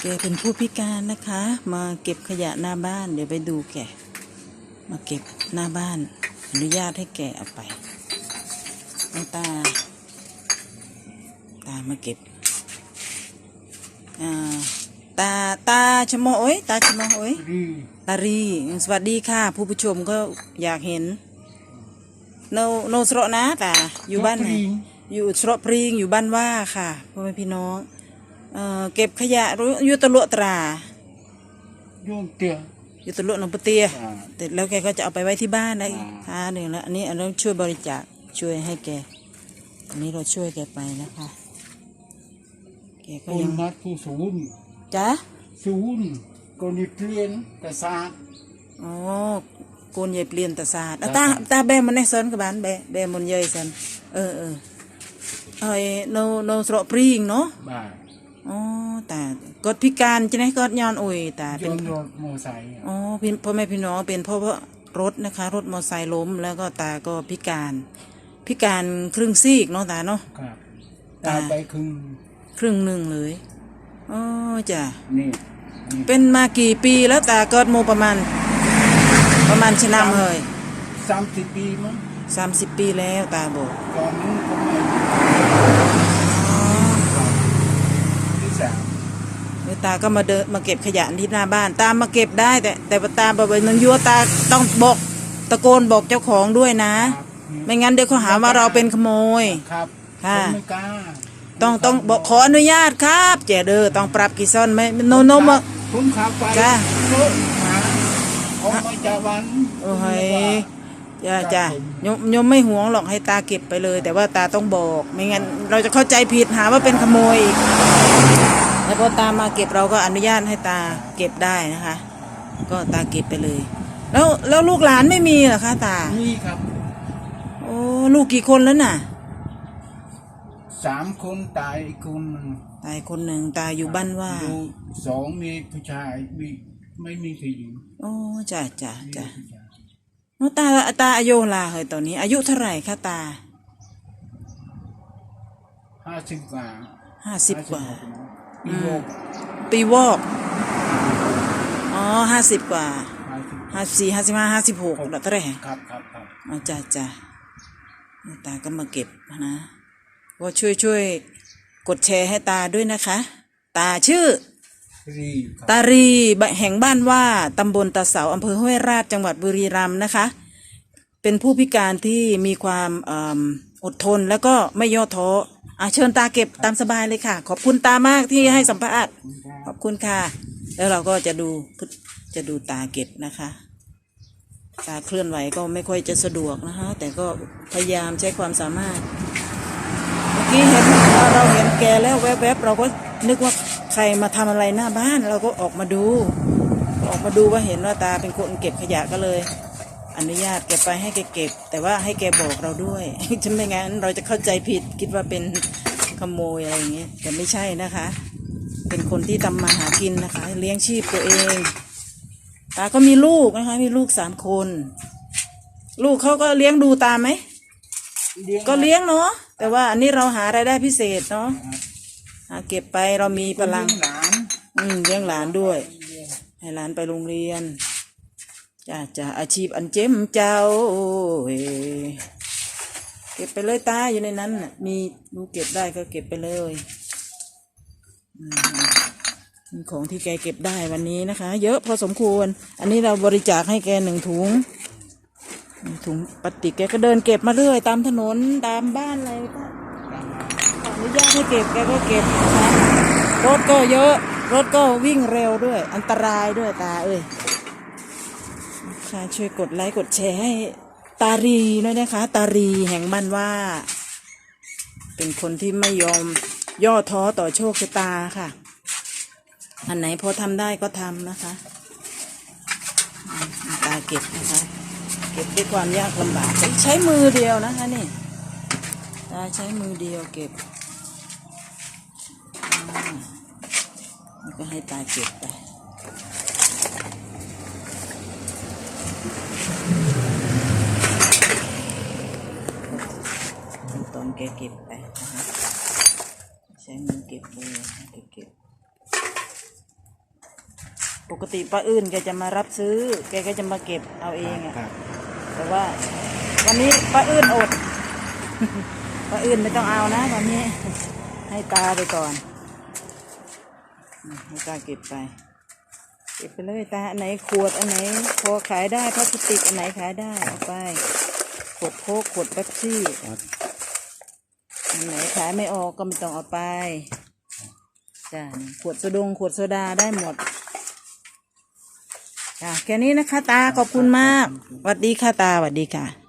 แกเป็นผู้พิการนะคะ มาเก็บขยะหน้าบ้าน เดี๋ยวไปดูแกมาเก็บหน้าบ้าน อนุญาตให้แกเอาไปน้องตา ตามาเก็บอ่าตาตาชะโมโอ้ยตาชะโมโอ้ยดีตารีสวัสดีค่ะ ผู้ผู้ชมก็อยากเห็นโนโนสระนะตาอยู่บ้านไหนอยู่สระปริงอยู่บ้านว่าค่ะพ่อแม่พี่น้อง เอ่อเก็บขยะรู้อยู่ตะลุตราโยมเตี้ยอยู่ตะลุหนองปะเตียอ่าแต่แล้วแกก็จะเอาไปไว้ที่บ้านได้อ่าท่าหนึ่งแล้วอันนี้อันนี้ช่วยบริจาคช่วยให้แกอันนี้เราช่วยแกไปนะคะแกก็คนยังมัดผู้ศูนย์จ้ะศูนย์ก็นิเปลี่ยนแต่ศาสตร์อ๋อโกนใหญ่เปลี่ยนตาศาสตร์อะตาตาแบมันในเซนกับบ้านแบแบมันใหญ่เซนเออเออเอ้ยโนโนสระปริงเนาะบ่า อ๋อแต่กดพิการใช่ไหมกดย้อนโอ้ยแต่โยเป็นมรถมอไซค์อะอ๋อพี่พ่อแม่พี่น้องเป็นเพราะว่ารถนะคะ รถมอเตอร์ไซค์ล้มแล้วก็ตาก็พิการ พิการครึ่งซีกเนาะตาเนาะ ครับตา ตายไปครึ่งครึ่งหนึ่งเลยอ๋อจ้ะ นี่นี่เป็นมากี่ปีแล้วตาเกิดโมประมาณ ประมาณชนะเลยสามสิบปีมั้งสามสิบปีแล้วตาบอกก่อนนู้นก็ไม่ที่สาม แล้ว ตาก็มาเดินมาเก็บขยะที่หน้าบ้าน ตามมาเก็บได้ แต่แต่ว่าตาบอกว่ามันยัวตาต้องบอกตะโกนบอกเจ้าของด้วยนะครับไม่งั้นเดี๋ยวเขาหาว่าเราเป็นขโมยครับค่ะผมไม่กล้าต้องต้องบอกขออนุญาตครับเจเดอต้องปรับกี่ซ่อนไม่โนโนมาผมขับไปจ้ะโต๊ะหาออกมาจากวันโอ้ยจ้าจ้าโยมโยมไม่หวงหรอกให้ตาเก็บไปเลย แต่ว่าตาต้องบอก ไม่งั้นเราจะเข้าใจผิดหาว่าเป็นขโมยอีก แล้วพอตามาเก็บเราก็อนุญาตให้ตาเก็บได้นะคะ ก็ตาเก็บไปเลย แล้วแล้วลูกหลานไม่มีเหรอคะตา นี่ครับโอ้ลูกกี่คนแล้วน่ะ สามคนตายอีกคนหนึ่งตายคนหนึ่งตาอยู่บ้านว่าอยู่สองมีผู้ชายมีไม่มีผู้หญิงโอ้จ้าจ้ามีจ้าผู้ชายน้องตาตาอายุลาเฮ้ยตอนนี้ อายุเท่าไหร่คะตาห้าสิบกว่าห้าสิบกว่า ปีโลกปีวอกอ๋อห้าสิบกว่าห้าสิบห้าสี่ห้าสิบห้าห้าสิบหกแล้วเท่าไหร่ครับครับครับอ๋อจ้าจ้าตาก็มาเก็บนะก็ช่วยช่วยกดแชร์ให้ตาด้วยนะคะ ตาชื่อรีครับตารีแห่งบ้านว่าตำบลตาเสาอำเภอห้วยราชจังหวัดบุรีรัมย์นะคะ เป็นผู้พิการที่มีความเอดทนแล้วก็ไม่ย่อท้ออาเชิญตาเก็บตามสบายเลยค่ะ ขอบคุณตามากที่ให้สัมภาษณ์ขอบคุณค่ะ แล้วเราก็จะดูจะดูตาเก็บนะคะ ตาเคลื่อนไหวก็ไม่ค่อยจะสะดวกนะคะ แต่ก็พยายามใช้ความสามารถ เมื่อกี้เห็นเราเห็นแกแล้วแวบๆเราก็นึกว่าใครมาทำอะไรหน้าบ้านเราก็ออกมาดู ออกมาดูว่าเห็นว่าตาเป็นคนเก็บขยะก็เลย อนุญาตแกไปให้แกเก็บ แต่ว่าให้แกบอกเราด้วยจะไม่งั้นเราจะเข้าใจผิดคิดว่าเป็นขโมยอะไรอย่างเงี้ยแต่ไม่ใช่นะคะ เป็นคนที่ทำมาหากินนะคะ เลี้ยงชีพตัวเองตาก็มีลูกนะคะ มีลูกสามคน ลูกเขาก็เลี้ยงดูตาไหมก็เลี้ยงเนาะแต่ว่าอันนี้เราหารายได้พิเศษเนาะหาเก็บไปเรามีพลังหลานอืมเลี้ยงหลานด้วย ให้หลานไปโรงเรียน จ้าจ้าอาชีพอันเจ้มเจ้าเก็บไปเลยตาอยู่ในนั้นน่ะมีดูเก็บได้ก็เก็บไปเลยมนี่ของที่แกเก็บได้วันนี้นะคะ เยอะพอสมควร อันนี้เราบริจาคให้แกหนึ่งถุงหนึ่งถุงปฏิกแกก็เดินเก็บมาเรื่อย ตามถนนตามบ้านอะไรก็ขออนุญาตให้เก็บแกก็เก็บนะคะรถก็เยอะ รถก็วิ่งเร็วด้วย อันตรายด้วยตาเอ้ย ค่ะช่วยกดไลค์กดแชร์ให้ตารีด้วยนะคะ ตารีแห่งบ้านว่า เป็นคนที่ไม่ยอมย่อท้อต่อโชคชะตาค่ะ อันไหนพอทำได้ก็ทำนะคะ ตาเก็บนะคะ เก็บด้วยความยากลำบากใช้มือเดียวนะคะนี่ตาใช้มือเดียวเก็บแล้วก็ให้ตาเก็บไป ขั้น ตอนแกเก็บไปนะคะใช้มือเก็บเลยให้แกเก็บ ปกติป้าอื่นแกจะมารับซื้อ แกก็จะมาเก็บเอาเองอะครับแต่ว่า วันนี้ป้าอื่นอดป้าอื่นไม่ต้องเอานะวันนี้ให้ตาไปก่อนอืมให้ตาเก็บไป เก็บไปเลยตาอันไหนขวดอันไหนพอขายได้พลาสติกอันไหนขายได้เอาไปขวดโค้กขวดเป๊บซี่ครับอันไหนขายไม่ออกก็ไม่ต้องเอาไปจ้าขวดโซดงขวดโซดาได้หมดจ้ะแค่นี้นะคะ ตาขอบคุณมากสวัสดีค่ะตาสวัสดีค่ะ